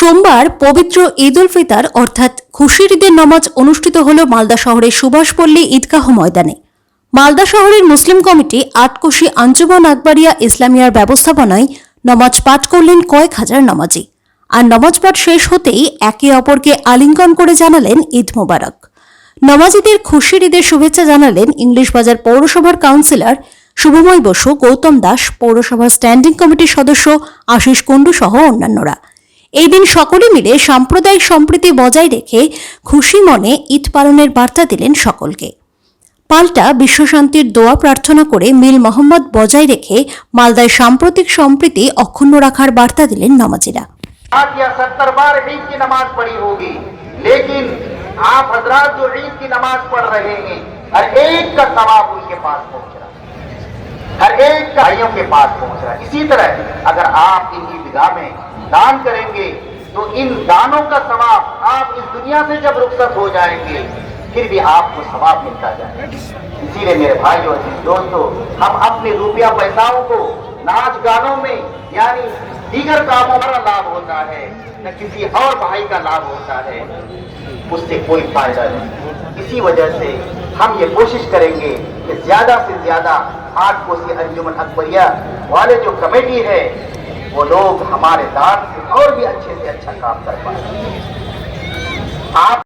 সোমবার পবিত্র ঈদ উল ফিতর, অর্থাৎ খুশির ঈদের নামাজ অনুষ্ঠিত হল মালদা শহরের সুভাষপল্লী ঈদগাহ ময়দানে। মালদা শহরের মুসলিম কমিটি আটকোশি আঞ্জুমান আকবরিয়া ইসলামিয়ার ব্যবস্থাপনায় নামাজ পাঠ করলেন কয়েক হাজার নামাজি। আর নামাজ পাঠ শেষ হতেই একে অপরকে আলিঙ্গন করে জানালেন ঈদ মোবারক। নমাজিদের খুশির ঈদের শুভেচ্ছা জানালেন ইংলিশ বাজার পৌরসভার কাউন্সিলর শুভময় বসু, গৌতম দাস, পৌরসভার স্ট্যান্ডিং কমিটির সদস্য আশিস কুণ্ডু সহ অন্যান্যরা। এই দিন সকলে মিলে সাম্প্রদায়িক সম্প্রীতি বজায় রেখে খুশি মনে ঈদ পালনের বার্তা দিলেন সকলকে পাল্টা বিশ্বশান্তির দোয়া প্রার্থনা করে মিল মোহাম্মদ বজায় রেখে মালদায় সাম্প্রতিক সম্প্রীতি অক্ষুণ্ণ রাখার বার্তা দিলেন নামাজিরা साठ या सत्तर बार ईद की नमाज पढ़ी होगी लेकिन आप हजरात जो ईद की नमाज पढ़ रहे हैं हर एक का सवाब उनके पास पहुंच एक का भाइयों के पास पहुँच रहा है। इसी तरह, अगर आप इन ईदगाह में दान करेंगे तो इन दानों का सवाब आप इस दुनिया से जब रुखसत हो जाएँगे, फिर भी आपको सवाब मिलता जाएगा। इसीलिए मेरे भाइयों और दोस्तों, हम अपने रुपया पैसाओं को नाच गानों में, यानी दीगर कामों का लाभ होता है, न किसी और भाई का लाभ होता है, उससे कोई फ़ायदा नहीं। इसी वजह से हम ये कोशिश करेंगे कि ज़्यादा से ज़्यादा आठ कोसी अंजुमन अकबरिया, वाले जो कमेटी है, वो लोग हमारे दान से और भी अच्छे से अच्छा काम कर पाए। आप